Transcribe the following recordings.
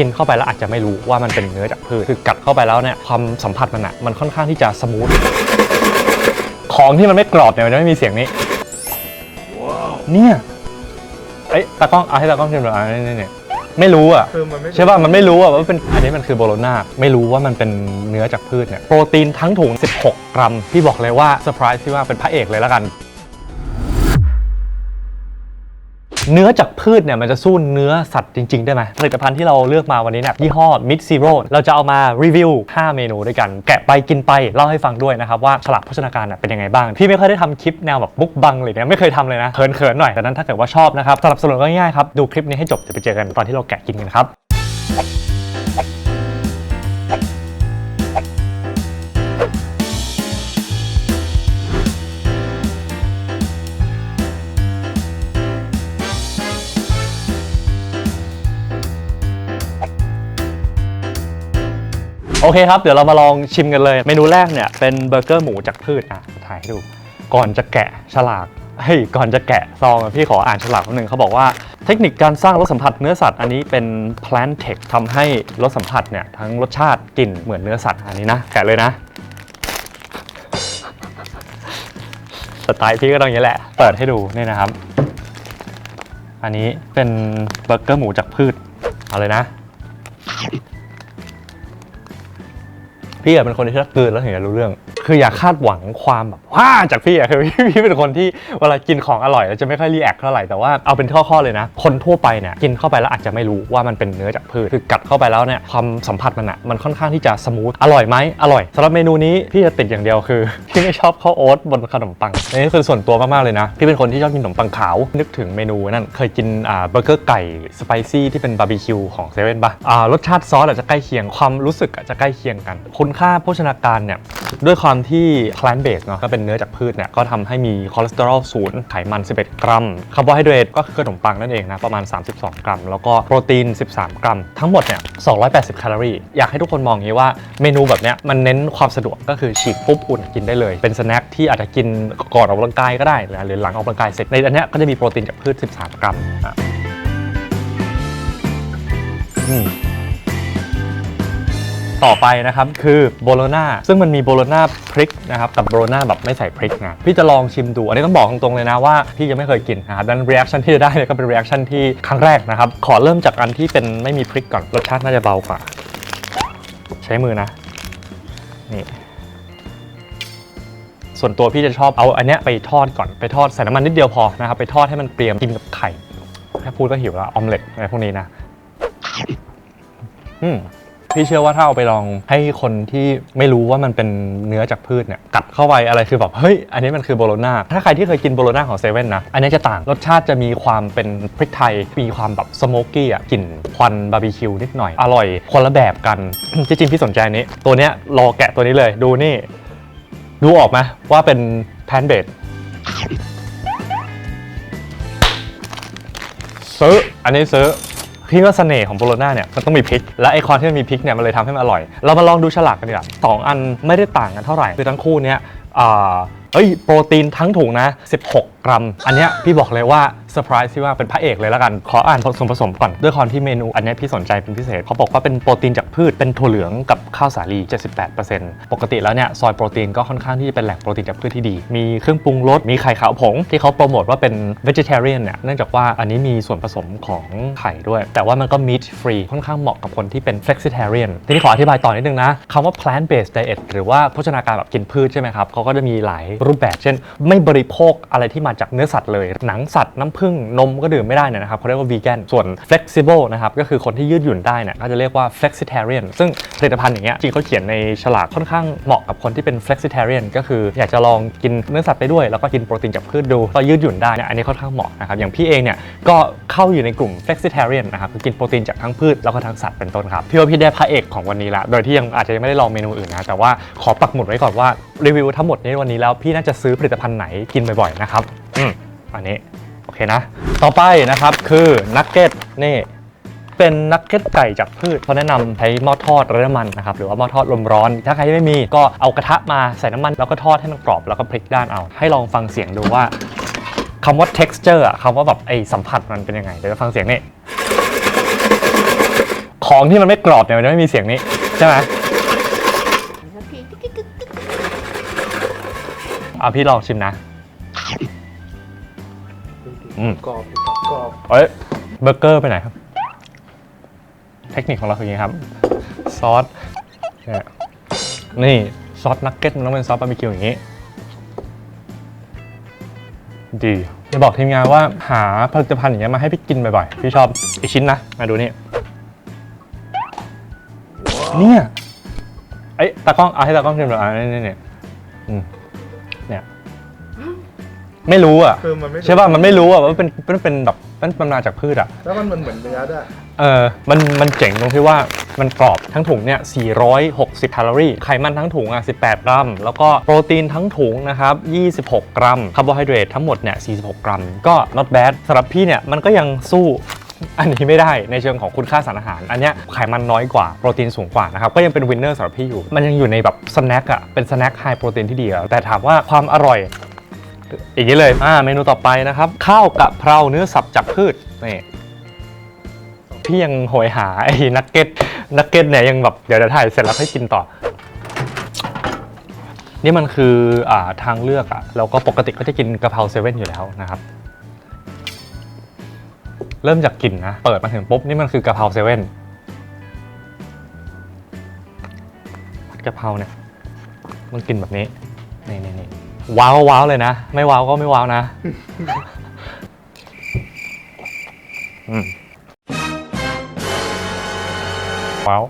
กินเข้าไปแล้วอาจจะไม่รู้ว่ามันเป็นเนื้อจากพืชคือกัดเข้าไปแล้วเนี่ยความสัมผัสมันอะมันค่อนข้างที่จะสมูทของที่มันไม่กรอบเนี่ยมันจะไม่มีเสียงนี้เนี่ยเอ้ยตากล้องเอาให้ตากล้องชิมหน่อยอะนี่นี่นี่ไม่รู้อะคือมันไม่ใช่ป่ะมันไม่รู้อะว่าเป็นอันนี้มันคือโบโลนาไม่รู้ว่ามันเป็นเนื้อจากพืชเนี่ยโปรตีนทั้งถุง 16 กรัมพี่บอกเลยว่าเซอร์ไพรส์ที่ว่าเป็นพระเอกเลยแล้วกัน เนื้อจากพืชเนี่ยมันจะสู้เนื้อสัตว์จริง ๆ ได้ไหมผลิตภัณฑ์ที่เราเลือกมาวันนี้เนี่ยยี่ห้อ Mid Zero เราจะเอามารีวิว 5 เมนูด้วยกัน แกะไปกินไปเล่าให้ฟังด้วยนะครับว่าฉลากโภชนาการเป็นยังไงบ้าง พี่ไม่เคยได้ทำคลิปแนวแบบบุกบังเลยเนี่ยไม่เคยทำเลยนะเขินๆหน่อยแต่นั้นถ้าเกิดว่าชอบนะครับสนับสนุนก็ง่ายๆครับดูคลิปนี้ให้จบจะไปเจอกันตอนที่เราแกะกินกันครับ โอเคครับ เดี๋ยวเรามาลองชิมกันเลย เมนูแรกเนี่ยเป็นเบอร์เกอร์หมูจากพืชอะถ่ายให้ดู ก่อนจะแกะฉลากเฮ้ยก่อนจะแกะซองพี่ขออ่านฉลากนิดนึงเขาบอกว่าเทคนิคการสร้างรสสัมผัสเนื้อสัตว์อันนี้เป็น plant tech ทำให้รสสัมผัสเนี่ยทั้งรสชาติกลิ่นเหมือนเนื้อสัตว์อันนี้นะแกะเลยนะสไตล์พี่ก็ต้องอย่างนี้แหละ เปิดให้ดูนี่นะครับ อันนี้เป็นเบอร์เกอร์หมูจากพืช เอาเลยนะ พี่เป็นคนที่ถ้ากลืนแล้วถึงจะรู้เรื่อง คืออย่าคาดหวังความแบบว้าจากพี่อะคือพี่พี่เป็นคนที่เวลากินของอร่อยแล้วจะไม่ค่อยรีแอคเท่าไหร่แต่ว่าเอาเป็นข้อๆเลยนะ คนทั่วไปเนี่ยกินเข้าไปแล้วอาจจะไม่รู้ว่ามันเป็นเนื้อจากพืชคือกัดเข้าไปแล้วเนี่ยความสัมผัสมันอะมันค่อนข้างที่จะสมูทอร่อยไหมอร่อยสำหรับเมนูนี้พี่จะติดอย่างเดียวคือพี่ไม่ชอบข้าวโอ๊ตบนขนมปังนนี่คือส่วนตัวมากๆเลยนะพี่เป็นคนที่ชอบกินขนมปังขาว นึกถึงเมนูนั่นเคยกินอ่าเบอร์เกอร์ไก่สไปซี่ที่เป็นบาร์บีคิวของเซเว่นป่ะอ่ารสชาติซอสอาจจะใกล้เคียงความรู้สึกอาจจะใกล้เคียงกัน คุณค่าโภชนาการเนี่ยด้วยความที่ plant based เนาะก็เป็นเนื้อจากพืชเนี่ยก็ทำให้มีคอเลสเตอรอลศูนย์ไขมัน 11 กรัมคาร์โบไฮเดรตก็คือขนมปังนั่นเองนะ ประมาณ 32 กรัม แล้วก็โปรตีน 13 กรัม ทั้งหมดเนี่ย 280 แคลอรี่ อยากให้ทุกคนมองอย่างนี้ว่าเมนูแบบเนี้ยมันเน้นความสะดวกก็คือฉีกปุ๊บอุ่นกินได้เลย เป็นสแน็คที่อาจจะกินก่อนออกกำลังกายก็ได้นะหรือหลังออกกำลังกายเสร็จในอันเนี้ยก็จะมีโปรตีนจากพืช 13 กรัมอะอืม ต่อไปนะครับคือโบโลนาซึ่งมันมีโบโลนาพริกนะครับกับโบโลนาแบบไม่ใส่พริกนะพี่จะลองชิมดู อันนี้ต้องบอกตรงๆเลยนะว่าพี่ยังไม่เคยกินนะครับดังนั้น reaction ที่จะได้เนี่ยก็เป็น reaction ที่ครั้งแรกนะครับขอเริ่มจากอันที่เป็นไม่มีพริกก่อนรสชาติน่าจะเบากว่า ใช้มือนะนี่ส่วนตัวพี่จะชอบเอาอันเนี้ยไปทอดก่อนไปทอดใส่น้ำมันนิดเดียวพอนะครับไปทอดให้มันเปรียมกินกับไข่แค่พูดก็หิวแล้วออมเล็ตอะไรพวกนี้นะ อืม พี่เชื่อว่าถ้าเอาไปลองให้คนที่ไม่รู้ว่ามันเป็นเนื้อจากพืชเนี่ยกัดเข้าไปอะไรคือแบบเฮ้ยอันนี้มันคือโบโลนาถ้าใครที่เคยกินโบโลนาของเซเว่นนะอันนี้จะต่างรสชาติจะมีความเป็นพริกไทยมีความแบบสโมกกี้อะกลิ่นควันบาร์บีคิวนิดหน่อยอร่อย คนละแบบกัน จริงๆพี่สนใจนี้ ตัวเนี้ยรอแกะตัวนี้เลยดูนี่ ดูออกไหมว่าเป็นแพนเบดซื้ออันนี้ซื้อ พี่ว่าเสน่ห์ของโบโลน่าเนี่ยมันต้องมีพริก และไอความที่มันมีพริกเนี่ยมันเลยทำให้มันอร่อย เรามาลองดูฉลากกันดีกว่าสองอันไม่ได้ต่างกันเท่าไหร่คือทั้งคู่เนี่ยอ่าเอ้ยโปรตีนทั้งถุงนะ 16 กรัม อันเนี้ยพี่บอกเลยว่าเซอร์ไพรส์ที่ว่าเป็นพระเอกเลยแล้วกัน ขออ่านส่วนผสมก่อน ด้วยความที่เมนูอันเนี้ยพี่สนใจเป็นพิเศษเขาบอกว่าเป็นโปรตีนจากพืชเป็นถั่วเหลืองกับข้าวสาลี 78%ปกติแล้วเนี่ยซอยโปรตีนก็ค่อนข้างที่จะเป็นแหล่งโปรตีนจากพืชที่ดี มีเครื่องปรุงรสมีไข่ขาวผง ที่เขาโปรโมทว่าเป็น vegetarian เนี่ยเนื่องจากว่าอันนี้มีส่วนผสมของไข่ด้วย แต่ว่ามันก็ meat free ค่อนข้างเหมาะกับคนที่เป็น flexitarian ทีนี้ขออธิบายต่อนิดนึงนะคำว่า plant based diet หรือว่าโภชนาการแบบกินพืชใช่ไหมครับเขาก็จะมีหลายรูปแบบเช่น ไม่บริโภคอะไรที่มาจากเนื้อสัตว์เลย หนังสัตว์น้ำผึ้งนมก็ดื่มไม่ได้เนี่ยนะครับเขาเรียกว่า vegan ส่วน flexible นะครับก็คือคนที่ยืดหยุ่นได้เนี่ยก็จะเรียกว่า flexitarian ซึ่งผลิตภัณฑ์อย่างเงี้ยจริงเขาเขียนในฉลากค่อนข้างเหมาะกับคนที่เป็น flexitarian ก็คืออยากจะลองกินเนื้อสัตว์ไปด้วยแล้วก็กินโปรตีนจากพืชดูก็ยืดหยุ่นได้เนี่ยอันนี้ค่อนข้างเหมาะนะครับอย่างพี่เองเนี่ยก็เข้าอยู่ในกลุ่ม flexitarian นะครับคือกินโปรตีนจากทั้งพืชแล้วก็ทั้งสัตว์เป็นต้นครับพี่ว่าพี่ได้พระเอกของวันนี้ละโดยที่ยังอาจจะยังไม่ได้ลองเมนูอื่นนะแต่ว่าขอปักหมุดไว้ก่อนว่ารีวิวทั้งหมดในวันนี้แล้วพี่น่าจะซื้อผลิตภัณฑ์ไหนกินบ่อยๆนะครับอืมอันนี้โอเคนะ ต่อไปนะครับคือนักเก็ตนี่เป็นนักเก็ตไก่จากพืชเขาแนะนำใช้หม้อทอดไร้น้ำมันนะครับหรือว่าหม้อทอดลมร้อน ถ้าใครไม่มีก็เอากระทะมาใส่น้ำมัน แล้วก็ทอดให้มันกรอบแล้วก็พลิกด้านเอา ให้ลองฟังเสียงดูว่าคำว่า texture อะคำว่าแบบไอสัมผัสมันเป็นยังไงเดี๋ยวฟังเสียงนี่ของที่มันไม่กรอบเนี่ยมันจะไม่มีเสียงนี้ใช่ไหม สักทีกิ๊กกิ๊กกิ๊กกิ๊ก เอาพี่ลองชิมนะ อืม กรอบกรอบเอ้ยเบอร์เกอร์ไปไหนครับ เทคนิคของเราคืออย่างนี้ครับ ซอสเนี่ยนี่ซอสนักเก็ตมันต้องเป็นซอสบาร์บีคิวอย่างนี้ ดีจะบอกทีมงานว่าหาผลิตภัณฑ์อย่างเงี้ยมาให้พี่กินบ่อยๆ พี่ชอบอีกชิ้นนะ มาดูนี่ เนี่ยไอ้ยตากล้องเอาให้ตากล้องชิมหน่อยอะนี่นี่นี่อืมเนี่ย ไม่รู้อะคือมันไม่ใช่ป่ะมันไม่รู้อะว่าเป็นเป็นเป็นแบบมันมันมาจากพืชอะแล้วมันเหมือนเหมือนเนื้อด้วย เออมันมันเจ๋งตรงที่ว่ามันกรอบทั้งถุงเนี่ย 460 แคลอรี่ไขมันทั้งถุงอะ 18 กรัม แล้วก็โปรตีนทั้งถุงนะครับ 26 กรัมคาร์โบไฮเดรตทั้งหมดเนี่ย 46 กรัม ก็ not bad สำหรับพี่เนี่ยมันก็ยังสู้อันนี้ไม่ได้ในเชิงของคุณค่าสารอาหาร อันเนี้ยไขมันน้อยกว่าโปรตีนสูงกว่านะครับก็ยังเป็นวินเนอร์สำหรับพี่อยู่ มันยังอยู่ในแบบสแน็คอะเป็นสแน็คไฮโปรตีนที่ดีอะแต่ถามว่าความอร่อย อย่างนี้เลยอ่าเมนูต่อไปนะครับ ข้าวกะเพราเนื้อสับจากพืชนี่พี่ยังโหยหาไอ้นักเก็ตนักเก็ตเนี่ยยังแบบเดี๋ยวจะถ่ายเสร็จแล้วให้กินต่อ นี่มันคืออ่าทางเลือกอะแล้วก็ปกติก็จะกินกะเพราเซเว่นอยู่แล้วนะครับ เริ่มจากกลิ่นนะ เปิดมาถึงปุ๊บนี่มันคือกะเพราเซเว่นผัดกะเพราเนี่ยมันกลิ่นแบบนี้นี่นี่นี่ ว้าวว้าวเลยนะ ไม่ว้าวก็ไม่ว้าวนะอืมว้าว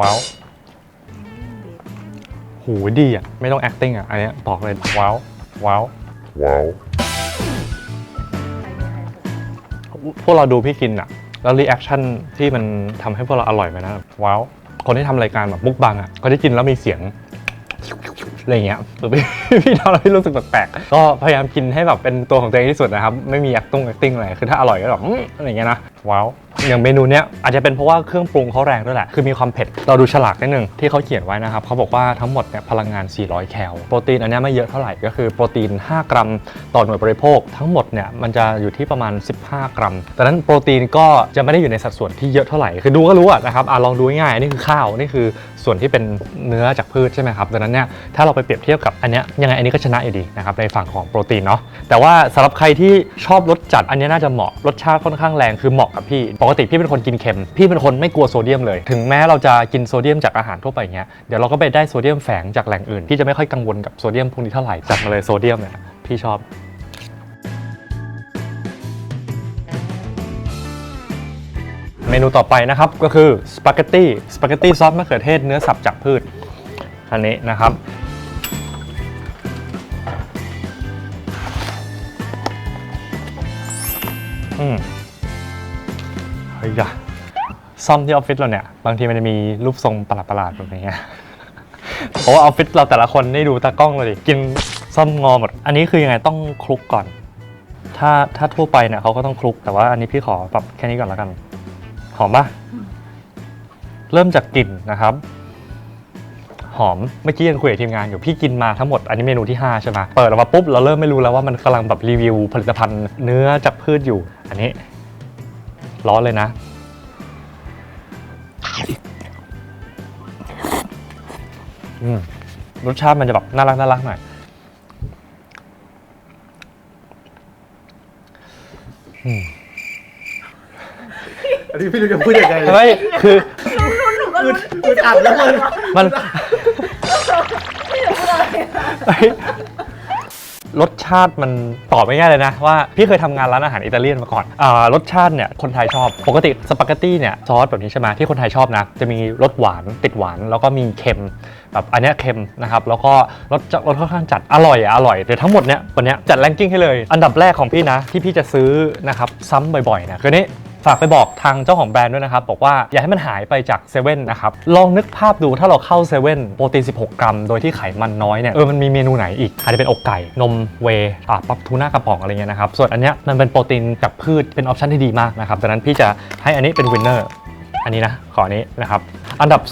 ว้าวหูดีอะ ไม่ต้อง acting อะ อันเนี้ยบอกเลยว้าวว้าวว้าวพวกเราดูพี่กินอะ แล้วรีแอคชั่นที่มันทำให้พวกเราอร่อยไปนะ ว้าว คนที่ทำรายการแบบมุกบังอะเขาได้กินแล้วมีเสียง อะไรเงี้ยหรือพี่พี่ทำแล้วพี่รู้สึกแปลกๆก็พยายามกินให้แบบเป็นตัวของตัวเองที่สุดนะครับ ไม่มี acting acting อะไรคือถ้าอร่อยก็แบบอะไรเงี้ยนะว้าว อย่างเมนูเนี้ยอาจจะเป็นเพราะว่าเครื่องปรุงเขาแรงด้วยแหละ คือมีความเผ็ด เราดูฉลากนิดนึงที่เขาเขียนไว้นะครับเขาบอกว่าทั้งหมดเนี่ยพลังงาน 400 แคล โปรตีนอันเนี้ยไม่เยอะเท่าไหร่ ก็คือโปรตีน 5 กรัมต่อหน่วยบริโภค ทั้งหมดเนี่ยมันจะอยู่ที่ประมาณ 15 กรัม แต่นั้นโปรตีนก็จะไม่ได้อยู่ในสัดส่วนที่เยอะเท่าไหร่ คือดูก็รู้อะนะครับอะลองดูง่ายอันนี้คือข้าว นี่คือส่วนที่เป็นเนื้อจากพืชใช่ไหมครับ ดังนั้นเนี่ยถ้าเราไปเปรียบเทียบกับอันเนี้ยยังไงอันนี้ก็ชนะอยู่ดีนะครับในฝั่งของโปรตีนเนาะ แต่ว่าสำหรับใครที่ชอบรสจัดอันนี้น่าจะเหมาะ รสชาติค่อนข้างแรงคือเหมาะกับพี่ปกติพี่เป็นคนกินเค็ม พี่เป็นคนไม่กลัวโซเดียมเลย ถึงแม้เราจะกินโซเดียมจากอาหารทั่วไปเงี้ย เดี๋ยวเราก็ไปได้โซเดียมแฝงจากแหล่งอื่น พี่จะไม่ค่อยกังวลกับโซเดียมพวกนี้เท่าไหร่ จัดมาเลยโซเดียมเนี่ยพี่ชอบเมนูต่อไปนะครับก็คือสปาเกตตี้สปาเกตตี้ซอสมะเขือเทศเนื้อสับจากพืชอันนี้นะครับ อืม เฮ้ยอะซ่อมที่ออฟฟิศเราเนี่ย บางทีมันจะมีรูปทรงประหลาดๆแบบนี้ เพราะว่าออฟฟิศเราแต่ละคนนี่ดูตากล้องเลยดิกินซ่อมงอหมด อันนี้คือยังไงต้องคลุกก่อน ถ้าถ้าทั่วไปเนี่ยเขาก็ต้องคลุก แต่ว่าอันนี้พี่ขอปรับแค่นี้ก่อนแล้วกัน หอมปะเริ่มจากกลิ่นนะครับ หอม เมื่อกี้ยังคุยกับทีมงานอยู่ พี่กินมาทั้งหมด อันนี้เมนูที่ 5 ใช่ไหมเปิดออกมาปุ๊บเราเริ่มไม่รู้แล้วว่ามันกำลังแบบรีวิวผลิตภัณฑ์เนื้อจากพืชอยู่ อันนี้ ร้อนเลยนะอืมรสชาติมันจะแบบน่ารักน่ารักหน่อยอันนี้พี่รู้จะพูดยังไงเฮ้ยคืออึดอึดอัดแล้วมันมันเฮ้ยร รสชาติมันตอบไม่ง่ายเลยนะ ว่าพี่เคยทำงานร้านอาหารอิตาเลียนมาก่อนอารสชาติเนี่ยคนไทยชอบปกติสปาเกตตี้เนี่ยซอสแบบนี้ใช่ไหมที่คนไทยชอบนะ จะมีรสหวานติดหวาน แล้วก็มีเค็มแบบอันเนี้ยเค็มนะครับแล้วก็รสจะรสค่อนข้างจัดอร่อยอะอร่อยเดี๋ยวทั้งหมดเนี้ยวันเนี้ยจัดแรงกิ้งให้เลย อันดับแรกของพี่นะที่พี่จะซื้อนะครับซ้ำบ่อยๆนะคือนี้ ฝากไปบอกทางเจ้าของแบรนด์ด้วยนะครับ บอกว่าอย่าให้มันหายไปจากเซเว่นนะครับ ลองนึกภาพดูถ้าเราเข้าเซเว่นโปรตีน 16 กรัม โดยที่ไขมันน้อยเนี่ยเออมันมีเมนูไหนอีก อาจจะเป็นอกไก่นมเวอะปั๊บทูน่ากระป๋องอะไรเงี้ยนะครับส่วนอันเนี้ยมันเป็นโปรตีนจากพืชเป็นออปชันที่ดีมากนะครับดังนั้นพี่จะให้อันนี้เป็นวินเนอร์อันนี้นะขออันนี้นะครับอันดับ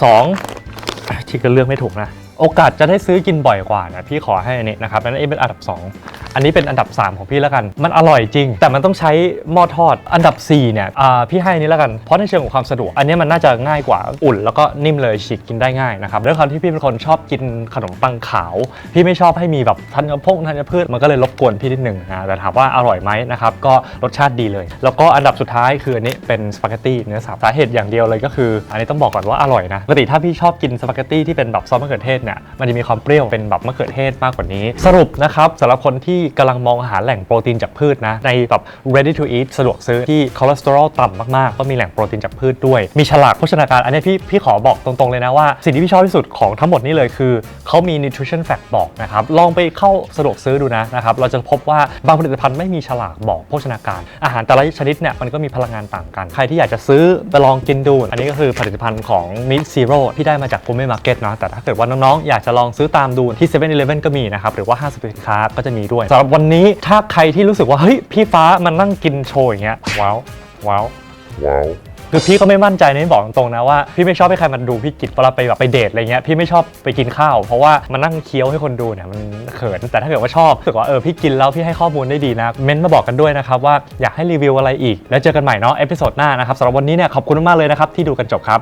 2ที่ก็เลือกไม่ถูกนะ โอกาสจะได้ซื้อกินบ่อยกว่านะพี่ขอให้อันนี้นะครับอันนั้เป็นอันดับ 2 อันนี้เป็นอันดับ 3 ของพี่แล้วกัน มันอร่อยจริง แต่มันต้องใช้หม้อทอดอันดับ 4 เนี่ยอ่าพี่ให้อันนี้แล้วกัน เพราะในเชิงของความสะดวก อันนี้มันน่าจะง่ายกว่าอุ่น แล้วก็นิ่มเลยฉีกกินได้ง่ายนะครับด้วยความที่พี่เป็นคนชอบกินขนมปังขาว พี่ไม่ชอบให้มีแบบธัญพงธัญพืชมันก็เลยรบกวนพี่นิดหนึ่งนะแต่ถามว่าอร่อยไหมนะครับก็รสชาติดีเลย แล้วก็อันดับสุดท้ายคืออันนี้เป็นสปาเกตตี้เนื้อสับสาเหตุอย่างเดียวเลยก็คือ อันนี้ต้องบอกก่อนว่าอร่อยนะปกติถ้าพี่ชอบกินสปาเกตตี้ที่เป็นแบบซอสมะเขือเทศเนี่ยมันจะมีความเปรี้ยวเป็นแบบมะเขือเทศมากกว่านี้ สรุปนะครับสำหรับคนที่กำลังมองหาแหล่งโปรตีนจากพืชนะในแบบ ready to eat สะดวกซื้อที่คอเลสเตอรอลต่ำมากๆ ก็มีแหล่งโปรตีนจากพืชด้วย มีฉลากโภชนาการ อันนี้พี่พี่ขอบอกตรงๆเลยนะว่า สิ่งที่พี่ชอบที่สุดของทั้งหมดนี้เลยคือเขามี nutrition fact บอกนะครับลองไปเข้าสะดวกซื้อดูนะนะครับเราจะพบว่าบางผลิตภัณฑ์ไม่มีฉลากบอกโภชนาการ อาหารแต่ละชนิดเนี่ยมันก็มีพลังงานต่างกัน ใครที่อยากจะซื้อไปลองกินดู อันนี้ก็คือผลิตภัณฑ์ของ Meat Zero ที่ได้มาจาก Gourmet Market เนาะแต่ถ้าเกิดว่าน้องๆ อยากจะลองซื้อตามดูที่7 e เ e ่ e อก็มีนะครับ หรือว่าห้างสรรพสินค้าก็จะมีด้วยสำหรับวันนี้ถ้าใครที่รู้สึกว่า เฮ้ย พี่ฟ้ามันนั่งกินโชว์อย่างเงี้ยว้าวว้าว Wow. คือพี่ก็ไม่มั่นใจในะบอกตรงๆนะว่าพี่ไม่ชอบให้ใครมาดูพี่กินเวลาไปแบบไปเดทอะไรเงี้ยพี่ไม่ชอบไปกินข้าว เพราะว่ามันนั่งเคี้ยวให้คนดูเนี่ยมันเขินแต่ถ้าเกิดว่าชอบรู้สึกว่าเออพี่กินแล้วพี่ให้ข้อมูลได้ดีนะเม้นต์มาบอกกันด้วยนะครับว่าอยากให้รีวิวอะไรอีก แล้วเจอกันใหม่เนาะเอพิโซดหน้านะครับสำหรับวันนี้เนี่ยขอบคุณมากๆเลยนะครับที่ดูกันจบครับ